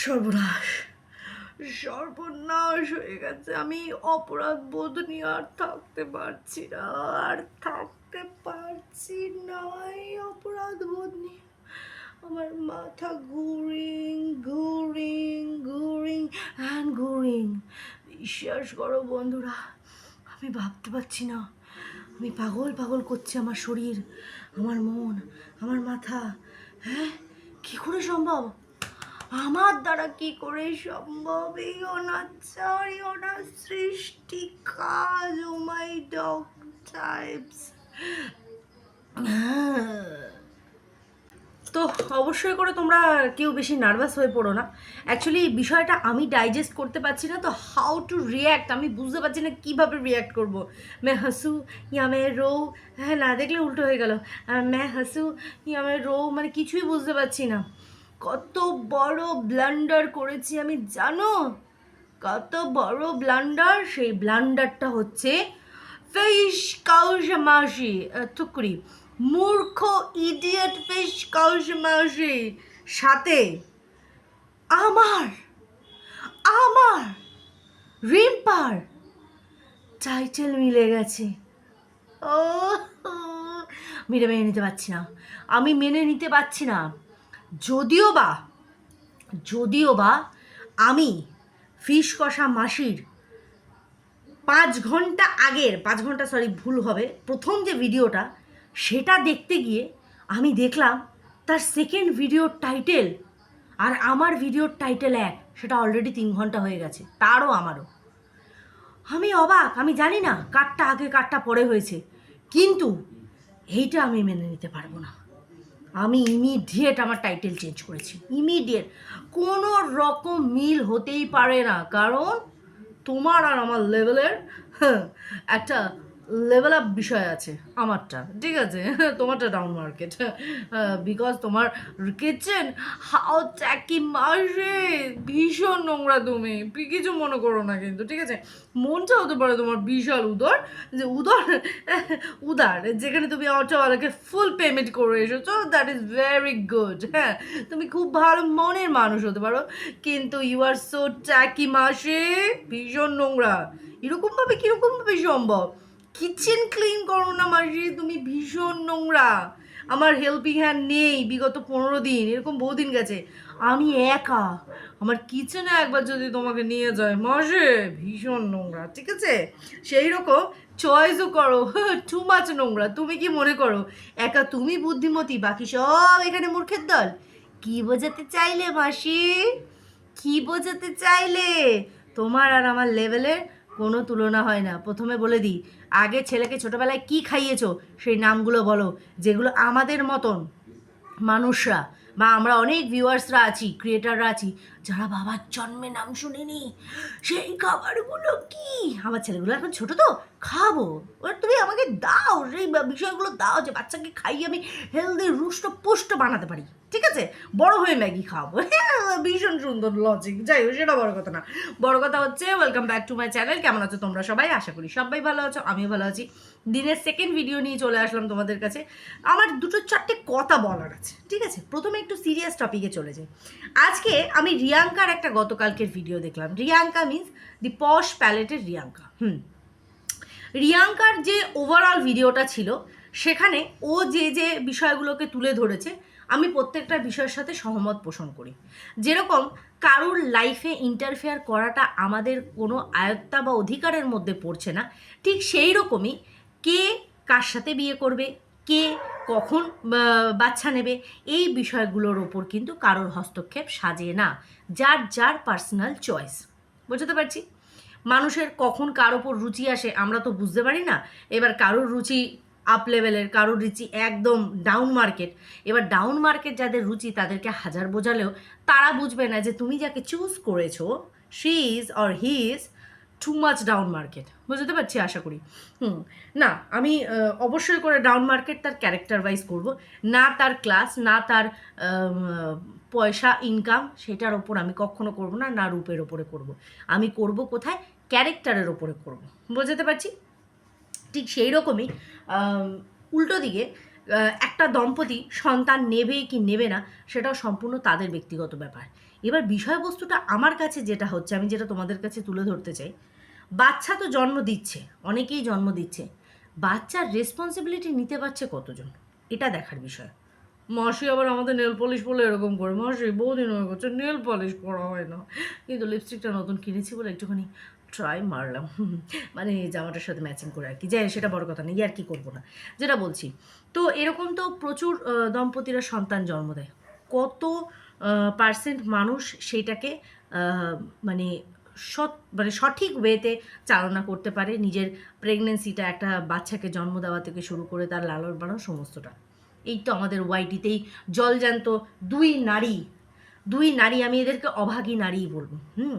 সর্বনাশ সর্বনাশ হয়ে গেছে। আমি অপরাধ বোধ নিয়ে আর থাকতে পারছি না, আর থাকতে পারছি না এই অপরাধ বোধ নিয়ে। আমার মাথা ঘুরিং ঘুরিং ঘুরিং অ্যান্ড ঘুরিং। বিশ্বাস করো বন্ধুরা, আমি ভাবতে পারছি না। আমি পাগল পাগল করছে আমার শরীর, আমার মন, আমার মাথা হ্যাঁ? কী করে সম্ভব? আমার দ্বারা কি করে সম্ভব? এই অনাচার অনার সৃষ্টি কাজ ও মাই ডগ টাইপস তো অবশ্যই করে তোমরা কেউ বেশি নার্ভাস হয়ে পড়ো না। অ্যাকচুয়ালি বিষয়টা আমি ডাইজেস্ট করতে পারছি না, তো হাউ টু রিয়্যাক্ট আমি বুঝতে পারছি না কীভাবে রিয়্যাক্ট করব। মে হাসু, ইয়া মে রো। হ্যাঁ না, দেখলে উল্টো হয়ে গেল। মে হাসু, ইয়া মে রো মানে কিছুই বুঝতে পারছি না। কত বড় ব্লান্ডার করেছি আমি, জানো? কত বড় ব্লান্ডার সেই ব্লান্ডারটা হচ্ছে ফিশ কাউশমাসি টুকরি মূর্খ ইডিয়েট ফিশ কাউশমাসি সাথে আমার আমার রিম্পার টাইটেল মিলে গেছে। ও এটা মেনে নিতে পারছি না। আমি মেনে নিতে পারছি না। যদিও বা যদিও বা আমি ফিশ কষা মাসির পাঁচ ঘণ্টা আগের, পাঁচ ঘণ্টা সরি ভুল হবে, প্রথম যে ভিডিওটা, সেটা দেখতে গিয়ে আমি দেখলাম তার সেকেন্ড ভিডিওর টাইটেল আর আমার ভিডিওর টাইটেল এক, সেটা অলরেডি তিন ঘণ্টা হয়ে গেছে, তারও আমারও। আমি অবাক, আমি জানি না কারটা আগে, কারটা পরে হয়েছে, কিন্তু এইটা আমি মেনে নিতে পারব না। আমি ইমিডিয়েট আমার টাইটেল চেঞ্জ করেছি। ইমিডিয়েট কোনো রকম মিল হতেই পারে না। কারণ তোমার আর আমার লেভেলের একটা লেভেল আপ বিষয় আছে, আমারটা, ঠিক আছে? তোমারটা ডাউন মার্কেট বিকজ তোমার কিচেন হাও ট্যাকি মাসে ভীষণ নোংরা তুমি কিছু মনে করো না কিন্তু, ঠিক আছে? মনটা হতে পারে তোমার বিশাল উদর, যে উদর, উদার, যেখানে তুমি অটোওয়ালাকে ফুল পেমেন্ট করে এসেছ দ্যাট ইজ ভেরি গুড হ্যাঁ? তুমি খুব ভালো মনের মানুষ হতে পারো, কিন্তু ইউ আর সো ট্যাকি মাসে, ভীষণ নোংরা। এরকমভাবে কীরকমভাবে সম্ভব? কিচেন ক্লিন করো না মাসি, তুমি ভীষণ নোংরা। আমার হেল্পিং হ্যান্ড নেই বিগত পনেরো দিন, এরকম বহুদিন গেছে। আমি একা। আমার কিচেনে একবার যদি তোমাকে নিয়ে যায়, মাসে, ভীষণ নোংরা, ঠিক আছে? সেই রকম চয়েসও করো টু মাছ নোংরা। তুমি কি মনে করো? একা তুমি বুদ্ধিমতী, বাকি সব এখানে মূর্খের দল। কি বোঝাতে চাইলে মাসি? কি বোঝাতে চাইলে? তোমার আর আমার লেভেলের কোনো তুলনা হয় না। প্রথমে বলে দিই আগে ছেলেকে ছোটবেলায় কি খাইয়েছো? সেই নামগুলো বলো যেগুলো আমাদের মতন মানুষরা বা আমরা অনেক ভিউয়ার্সরা আছি ক্রিয়েটাররা আছি, যারা বাবার জন্মে নাম শুনিনি, সেই খাবারগুলো কি? আমার ছেলেগুলো এখন ছোটো তো, খাব। এবার তুমি আমাকে দাও, সেই বিষয়গুলো দাও যে বাচ্চাকে খাইয়ে আমি হেলদি রুষ্ট, পুষ্ট বানাতে পারি। ঠিক আছে? বড় হয়ে ম্যাগি খাওয়াবো হ্যাঁ ভীষণ সুন্দর লজিক যাই হোক, সেটা বড় কথা না। বড় কথা হচ্ছে welcome back to my channel কেমন আছো তোমরা সবাই? আশা করি সবাই ভালো আছো, আমিও ভালো আছি। দিনের সেকেন্ড ভিডিও নিয়ে চলে আসলাম তোমাদের কাছে। আমার দুটো চারটে কথা বলার আছে, ঠিক আছে? প্রথমে একটু সিরিয়াস টপিকে চলে যাই। আজকে আমি রিয়াঙ্কার একটা গতকালকের ভিডিও দেখলাম। রিয়াঙ্কা মিন্স দি পশ প্যালেটের রিয়াঙ্কা। হুম। রিয়াঙ্কার যে ওভারঅল ভিডিওটা ছিল, সেখানে ও যে যে বিষয়গুলোকে তুলে ধরেছে, আমি প্রত্যেকটা বিষয়ের সাথে সহমত পোষণ করি। যেরকম কারুর লাইফে ইন্টারফেয়ার করাটা আমাদের কোনো আয়ত্তা বা অধিকারের মধ্যে পড়ছে না, ঠিক সেই রকমই কে কার সাথে বিয়ে করবে, কে কখন বাচ্চা নেবে, এই বিষয়গুলোর ওপর কিন্তু কারোর হস্তক্ষেপ সাজে না। যার যার পার্সোনাল চয়েস বুঝতে পারছি? মানুষের কখন কার ওপর রুচি আসে আমরা তো বুঝতে পারি না। এবার কারোর রুচি আপ লেভেলের কারোর রুচি একদম ডাউন মার্কেট এবার ডাউন মার্কেট যাদের রুচি তাদেরকে হাজার বোঝালেও তারা বুঝবে না যে তুমি যাকে চুজ করেছ she is or he is too much down market বুঝতে পারছি? আশা করি। হুম, না, আমি অবশ্যই করে ডাউন মার্কেট তার ক্যারেক্টার ওয়াইজ করব। না তার ক্লাস না তার পয়সা ইনকাম সেটার ওপর আমি কখনো করব না না রূপের ওপরে করব। আমি করব কোথায়? ক্যারেক্টারের ওপরে করব। বুঝতে পারছি? ঠিক সেই রকমই উল্টো দিকে একটা দম্পতি সন্তান নেবে কি নেবে না, সেটাও সম্পূর্ণ তাদের ব্যক্তিগত ব্যাপার। এবার বিষয়বস্তুটা আমার কাছে যেটা হচ্ছে, আমি যেটা তোমাদের কাছে তুলে ধরতে চাই, বাচ্চা তো জন্ম দিচ্ছে, অনেকেই জন্ম দিচ্ছে, বাচ্চার রেসপন্সিবিলিটি নিতে পারছে কতজন? এটা দেখার বিষয়। মাসি আবার আমাদের নেল পলিশ বলে এরকম করে, মাসি বহুদিন হয়ে গেছে নেল পলিশ করা হয় না, কিন্তু লিপস্টিকটা নতুন কিনেছি বলে একটুখানি ট্রাই মারলাম। মানে জামাটার সাথে ম্যাচিং করে আর কি। যাই সেটা বড় কথা নেই আর কি করব না। যেটা বলছি, তো এরকম তো প্রচুর দম্পতিরা সন্তান জন্ম দেয়। কত পার্সেন্ট মানুষ সেইটাকে মানে সৎ মানে সঠিক ওয়েতে চালনা করতে পারে নিজের প্রেগনেন্সিটা একটা বাচ্চাকে জন্ম দেওয়া থেকে শুরু করে তার লালন পালন সমস্তটা। এই তো আমাদের ওয়াইটিতেই জলজান্ত দুই নারী দুই নারী, আমি এদেরকে অভাগী নারীই বলব। হুম?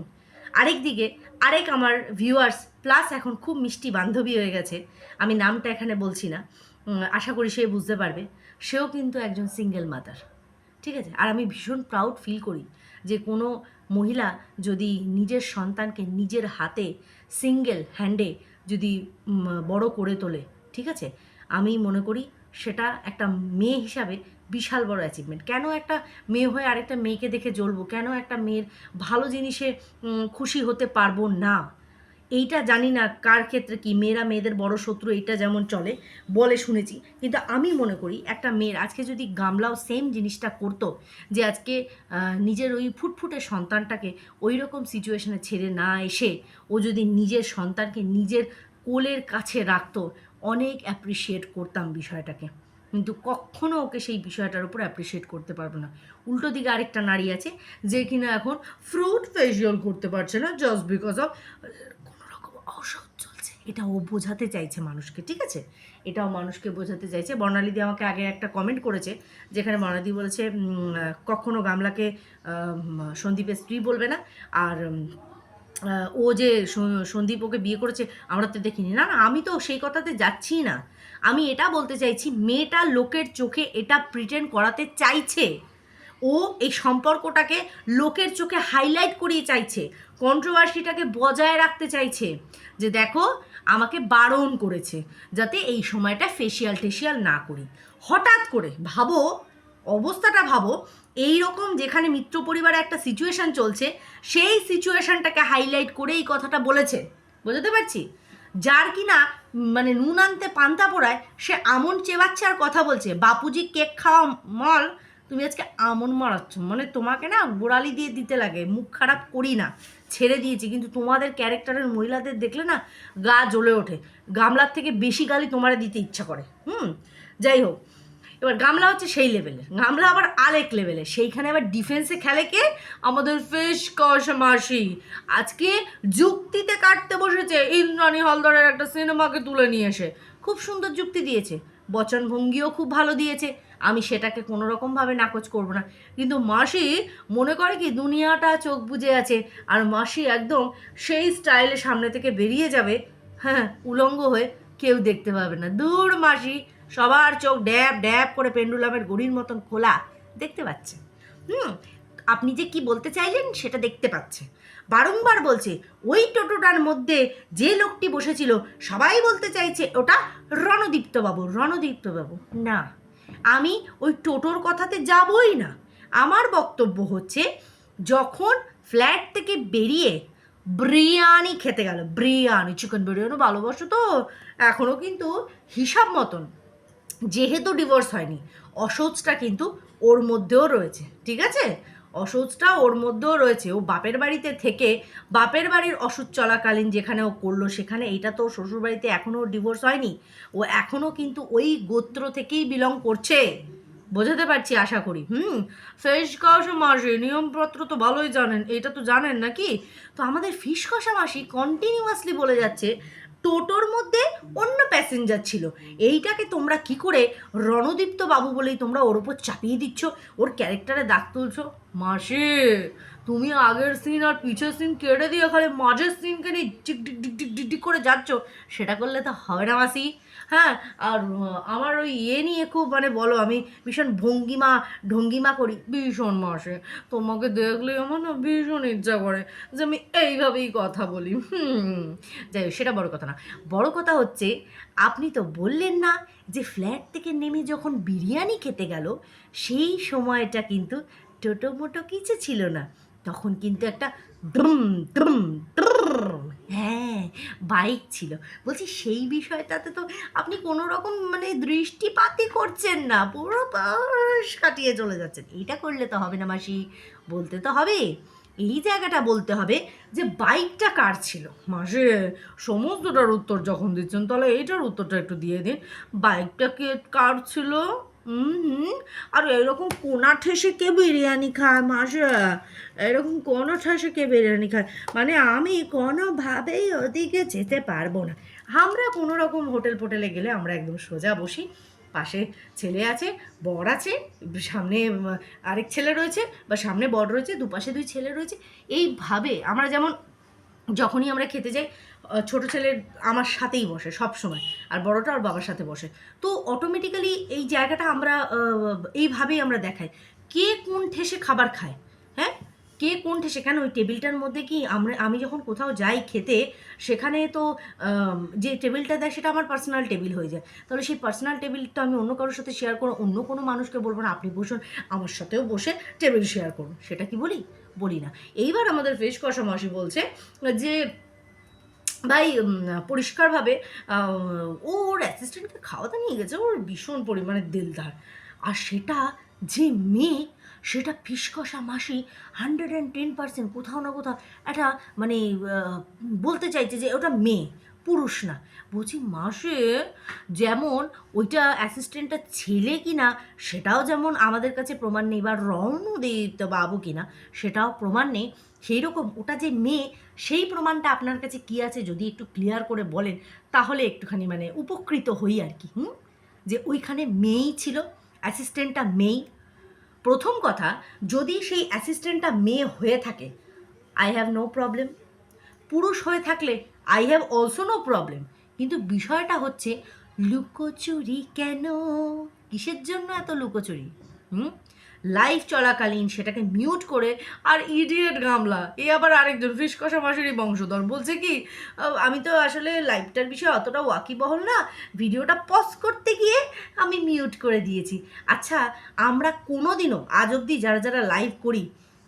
আরেক দিকে, আরেক আমার ভিউয়ার্স প্লাস এখন খুব মিষ্টি বান্ধবী হয়ে গেছে। আমি নামটা এখানে বলছি না। আশা করি সে বুঝতে পারবে। সেও কিন্তু একজন সিঙ্গেল মাদার ঠিক আছে? আর আমি ভীষণ প্রাউড ফিল করি যে কোনো মহিলা যদি নিজের সন্তানকে নিজের হাতে সিঙ্গেল হ্যান্ডে যদি বড় করে তোলে, ঠিক আছে? আমি মনে করি সেটা একটা মেয়ে হিসাবে বিশাল বড় অ্যাচিভমেন্ট কেন একটা মেয়ে হয়ে আরেকটা মেয়েকে দেখে জ্বলবো? কেন একটা মেয়ের ভালো জিনিসে খুশি হতে পারব না? এইটা জানি না কার ক্ষেত্রে কি। মেয়েরা মেয়েদের বড় শত্রু, এইটা যেমন চলে, বলে শুনেছি। কিন্তু আমি মনে করি একটা মেয়ের আজকে যদি গামলাও সেম জিনিসটা করতো, যে আজকে নিজের ওই ফুটফুটে সন্তানটাকে ওই রকম সিচুয়েশনে ছেড়ে না এসে, ও যদি নিজের সন্তানকে নিজের কোলের কাছে রাখতো, অনেক অ্যাপ্রিসিয়েট করতাম বিষয়টাকে। কিন্তু কখনো ওকে সেই বিষয়টার উপর অ্যাপ্রিসিয়েট করতে পারব না। উল্টো দিকে আরেকটা নারী আছে, যে কিনা এখন ফ্রুট ফেশিয়াল করতে পারছে না জাস্ট বিকজ অফ কোনো রকম চলছে। এটা ও বোঝাতে চাইছে মানুষকে, ঠিক আছে? এটাও মানুষকে বোঝাতে চাইছে। বর্ণালীদি আমাকে আগে একটা কমেন্ট করেছে, যেখানে বর্ণালী বলেছে কখনো গামলাকে সন্দীপের স্ত্রী বলবে না। আর ও যে সন্দীপ ওকে বিয়ে করেছে, আমরা তো দেখিনি। না না, আমি তো সেই কথাতে যাচ্ছি না। আমি এটা বলতে চাইছি, মেয়েটা লোকের চোখে এটা প্রিটেন্ড করাতে চাইছে। ও এই সম্পর্কটাকে লোকের চোখে হাইলাইট করিয়ে চাইছে কন্ট্রোভার্সিটাকে বজায় রাখতে চাইছে যে দেখো, আমাকে বারণ করেছে যাতে এই সময়টা ফেসিয়াল টেসিয়াল না করি। হঠাৎ করে ভাবো, অবস্থাটা ভাবো এই রকম যেখানে মিত্র পরিবারে একটা সিচুয়েশন চলছে, সেই সিচুয়েশনটাকে হাইলাইট করে এই কথাটা বলেছে। বুঝতে পারছি? যার কিনা মানে নুন আনতে পান্তা পোড়ায়, সে আমন চেবাচ্ছে আর কথা বলছে। বাপুজি কেক খাওয়া মল, তুমি আজকে আমন মারাচ্ছ। মানে তোমাকে না গোড়ালি দিয়ে দিতে লাগে, মুখ খারাপ করি না। ছেড়ে দিয়েছি, কিন্তু তোমাদের ক্যারেক্টারের মহিলাদের দেখলে না গা জ্বলে ওঠে। গামলার থেকে বেশি গালি তোমারে দিতে ইচ্ছা করে। হুম? যাই হোক। এবার গামলা হচ্ছে সেই লেভেলের গামলা আবার আরেক লেভেলের সেইখানে আবার ডিফেন্সে খেলে কে? আমাদের ফেস কষ মাসি। আজকে যুক্তিতে কাটতে বসেছে। ইন্দ্রাণী হালদারের একটা সিনেমাকে তুলে নিয়ে এসে। খুব সুন্দর যুক্তি দিয়েছে। বচনভঙ্গিও খুব ভালো দিয়েছে। আমি সেটাকে কোনো রকমভাবে নাকচ করব না। কিন্তু মাসি মনে করে কি, দুনিয়াটা চোখ বুজে আছে। আর মাসি একদম সেই স্টাইলে সামনে থেকে বেরিয়ে যাবে। হ্যাঁ উলঙ্গ হয়ে কেউ দেখতে পাবে না। দূর মাসি। সবার চোখ ড্যাব ড্যাব করে পেন্ডুলামের গড়ির মতন খোলা দেখতে পাচ্ছে। হুম, আপনি যে কি বলতে চাইলেন সেটা দেখতে পাচ্ছে। বারংবার বলছে, ওই টোটোটার মধ্যে যে লোকটি বসেছিল, সবাই বলতে চাইছে ওটা রণদীপ্তবাবু রণদীপ্তবাবু। না, আমি ওই টোটোর কথাতে যাবই না। আমার বক্তব্য হচ্ছে, যখন ফ্ল্যাট থেকে বেরিয়ে বিরিয়ানি খেতে গেল, বিরিয়ানি চিকেন বিরিয়ানি ভালোবাসো তো এখনও কিন্তু হিসাব মতন। যেহেতু ডিভোর্স হয়নি অসহজটা কিন্তু ওর মধ্যেও রয়েছে, ঠিক আছে? অসহজটা ওর মধ্যেও রয়েছে। ও বাপের বাড়িতে থেকে বাপের বাড়ির অসুখ চলাকালীন যেখানে ও করল, সেখানে এটা তো শ্বশুরবাড়িতে এখনও ডিভোর্স হয়নি। ও এখনও কিন্তু ওই গোত্র থেকেই বিলং করছে। বোঝাতে পারছি, আশা করি। হুম? ফিশ কষা মাসি, নিয়মপত্র তো ভালোই জানেন। এটা তো জানেন নাকি? তো আমাদের ফিশ কষা মাসি কন্টিনিউয়াসলি বলে যাচ্ছে টোটোর মধ্যে অন্য প্যাসেঞ্জার ছিল। এইটাকে তোমরা কি করে রণদীপ্ত বাবু বলেই তোমরা ওর ওপর চাপিয়ে দিচ্ছ? ওর ক্যারেক্টারে দাগ তুলছ? মাসি তুমি আগের সিন আর পিছের সিন কেটে দিয়ে খালি মাঝের সিনকে নিয়ে tick tick tick tick tick করে যাচ্ছ, সেটা করলে তো হবে না মাসি। হ্যাঁ আর আমার ওই ইয়ে নিয়ে খুব মানে বলো আমি ভীষণ ভঙ্গিমা, ঢঙ্গিমা করি, ভীষণ মাসে। তোমাকে দেখলে আমার না ভীষণ ইচ্ছা করে যে আমি এইভাবেই কথা বলি। যাই সেটা বড় কথা না। বড় কথা হচ্ছে, আপনি তো বললেন না যে ফ্ল্যাট থেকে নেমে যখন বিরিয়ানি খেতে গেল, সেই সময়টা কিন্তু টোটো মোটো কিছু ছিল না। তখন কিন্তু একটা ড্রুম ড্রুম হ্যাঁ বাইক ছিল। বলছি, সেই বিষয়টাতে তো আপনি কোনো রকম মানে দৃষ্টিপাতই করছেন না, পুরো পাশ কাটিয়ে চলে যাচ্ছেন। এইটা করলে তো হবে না মাসি, বলতে তো হবে। এই জায়গাটা বলতে হবে যে বাইকটা কার ছিল? মাসে, সমস্তটার উত্তর যখন দিচ্ছেন, তাহলে এইটার উত্তরটা একটু দিয়ে দিন। বাইকটা কে কার ছিল? হুম, আর এরকম কোনা ঠেসে কে বিরিয়ানি খায় মাসে? এরকম কোনো ঠেসে কে বিরিয়ানি খায়? মানে আমি কোনোভাবেই ওদিকে যেতে পারব না। আমরা কোনো রকম হোটেল ফোটেলে গেলে আমরা একদম সোজা বসি। পাশে ছেলে আছে, বর আছে, সামনে আরেক ছেলে রয়েছে বা সামনে বর রয়েছে, দুপাশে দুই ছেলে রয়েছে। এইভাবে আমরা যেমন, যখনই আমরা খেতে যাই ছোট ছেলে আমার সাথেই বসে সব সময় আর বড়টা ওর বাবার সাথে বসে। তো অটোমেটিক্যালি এই জায়গাটা আমরা এইভাবেই আমরা দেখাই। কে কোন ঠেসে খাবার খায় হ্যাঁ? কে কোন ঠেসে, কেন ওই টেবিলটার মধ্যে কি আমরা, আমি যখন কোথাও যাই খেতে, সেখানে তো যে টেবিলটা দেয় সেটা আমার পার্সোনাল টেবিল হয়ে যায়। তাহলে সেই পার্সোনাল টেবিলটা আমি অন্য কারোর সাথে শেয়ার করো অন্য কোনো মানুষকে বলব না, আপনি বসুন, আমার সাথেও বসে টেবিল শেয়ার করুন। সেটা কি বলি? বলি না। এইবার আমাদের ফেস কষা মাসি বলছে যে ভাই পরিষ্কারভাবে ওর অ্যাসিস্ট্যান্টকে খাওয়াতে নিয়ে গেছে, ওর ভীষণ পরিমাণে দিলদার। আর সেটা যে মেয়ে, সেটা ফিসকষা মাসি হান্ড্রেড অ্যান্ড টেন পার্সেন্ট কোথাও না কোথাও একটা মানে বলতে চাইছে যে ওটা মেয়ে। পুরুষ না। বলছি, মাসে যেমন ওইটা অ্যাসিস্ট্যান্টটা ছেলে কি না সেটাও যেমন আমাদের কাছে প্রমাণ নেই, বা রণদীপ বাবু কি না সেটাও প্রমাণ নেই। সেই রকম ওটা যে মেয়ে, সেই প্রমাণটা আপনার কাছে কি আছে যদি একটু ক্লিয়ার করে বলেন, তাহলে একটুখানি মানে উপকৃত হই আর কি, হুম? যে ওইখানে মেয়েই ছিল অ্যাসিস্ট্যান্টটা মেয়েই। প্রথম কথা, যদি সেই অ্যাসিস্ট্যান্টটা মেয়ে হয়ে থাকে আই হ্যাভ নো প্রবলেম পুরুষ হয়ে থাকলে I have also no problem কিন্তু বিষয়টা হচ্ছে, লুকোচুরি কেন? কিসের জন্য এত লুকোচুরি? হুম? লাইভ চলাকালীন সেটাকে মিউট করে, আর ইডিয়েট গামলা। এ আবার আরেকজন, ফিস কষা মাসেরই বংশধর। বলছে কি আমি তো আসলে লাইভটার বিষয়ে অতটা ওয়াকিবহল না। ভিডিওটা পজ করতে গিয়ে আমি মিউট করে দিয়েছি। আচ্ছা আমরা কোনো দিনও আজ অবধি যারা যারা লাইভ করি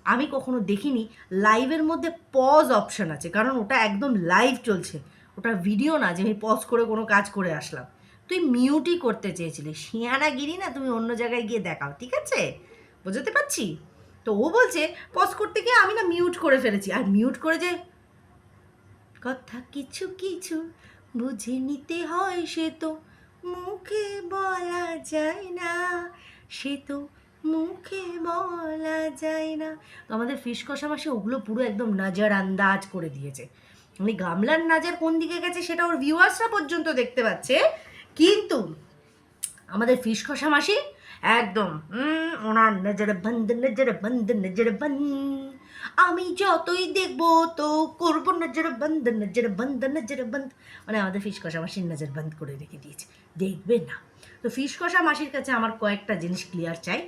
আমি কখনো দেখিনি। লাইভের মধ্যে পজ অপশন আছে, কারণ ওটা একদম লাইভ চলছে। ওটা ভিডিও না, যে আমি পজ করে কোনো কাজ করে আসলাম। তুই মিউটই করতে চেয়েছিলি। শিয়ানাগিরি না, তুমি অন্য জায়গায় গিয়ে দেখাও, ঠিক আছে? বোঝাতে পারছি? তো ও বলছে পজ করতে গিয়ে আমি না মিউট করে ফেলেছি। আর মিউট করে যে, কথা কিছু কিছু বুঝে নিতে হয় সে তো, মুখে বলা যায় না। সে তো মুখে বলা যায় না। আমাদের ফিস কষা মাসে ওগুলো পুরো একদম নজর আন্দাজ করে দিয়েছে। মানে গামলার নাজার কোন দিকে গেছে সেটা ওর ভিউয়ার্সরা পর্যন্ত দেখতে পাচ্ছে। কিন্তু আমাদের ফিস কষা মাসি একদম ওনার নজর বন্ধ নজর বন্ধ নজর বন্ধ আমি যতই দেখব তো করব নজর বন্ধ নজর বন্ধ নজর বন্ধ মানে আমাদের ফিস কষা মাসির নজর বন্ধ করে রেখে দিয়েছে। দেখবে না। তো ফিস কষা মাসির কাছে আমার কয়েকটা জিনিস ক্লিয়ার চাই।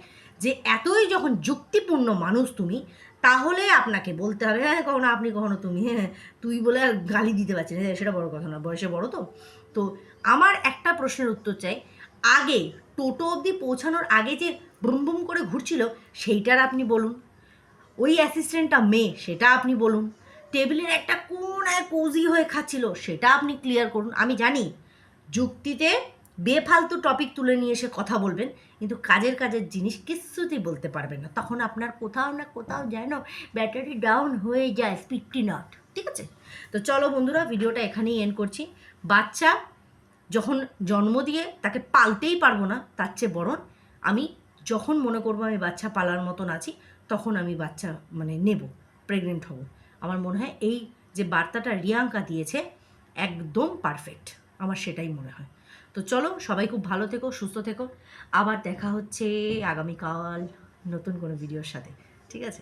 যে এতই যখন যুক্তিপূর্ণ মানুষ তুমি, তাহলে আপনাকে বলতে হবে হ্যাঁ কখনো আপনি, কখনো তুমি হ্যাঁ তুই বলে গালি দিতে পারছি না, সেটা বড় কথা না বয়সে বড় তো। তো আমার একটা প্রশ্নের উত্তর চাই, আগে টোটো অবধি পৌঁছানোর আগে যে ব্রুম ব্রুম করে ঘুরছিল, সেইটার আপনি বলুন। ওই অ্যাসিস্ট্যান্টটা মেয়ে, সেটা আপনি বলুন। টেবিলের একটা কোনায় কোজি হয়ে খাচ্ছিল, সেটা আপনি ক্লিয়ার করুন। আমি জানি, যুক্তিতে বেফালতু টপিক তুলে নিয়ে এসে কথা বলবেন, কিন্তু কাজের কাজের জিনিস কিচ্ছুতেই বলতে পারবেন না। তখন আপনার কোথাও না কোথাও যেন ব্যাটারি ডাউন হয়ে যায় স্পিডটি নট ঠিক আছে? তো চলো বন্ধুরা, ভিডিওটা এখানেই এন্ড করছি। বাচ্চা যখন জন্ম দিয়ে তাকে পালতেই পারব না, তার চেয়ে বরং আমি যখন মনে করব আমি বাচ্চা পালার মতন আছি, তখন আমি বাচ্চা মানে নেব প্রেগনেন্ট হব। আমার মনে হয় এই যে বার্তাটা রিয়াঙ্কা দিয়েছে, একদম পারফেক্ট আমার সেটাই মনে হয়। তো চলো, সবাই খুব ভালো থেকো, সুস্থ থেকো। আবার দেখা হচ্ছে আগামীকাল নতুন কোনো ভিডিওর সাথে। ঠিক আছে?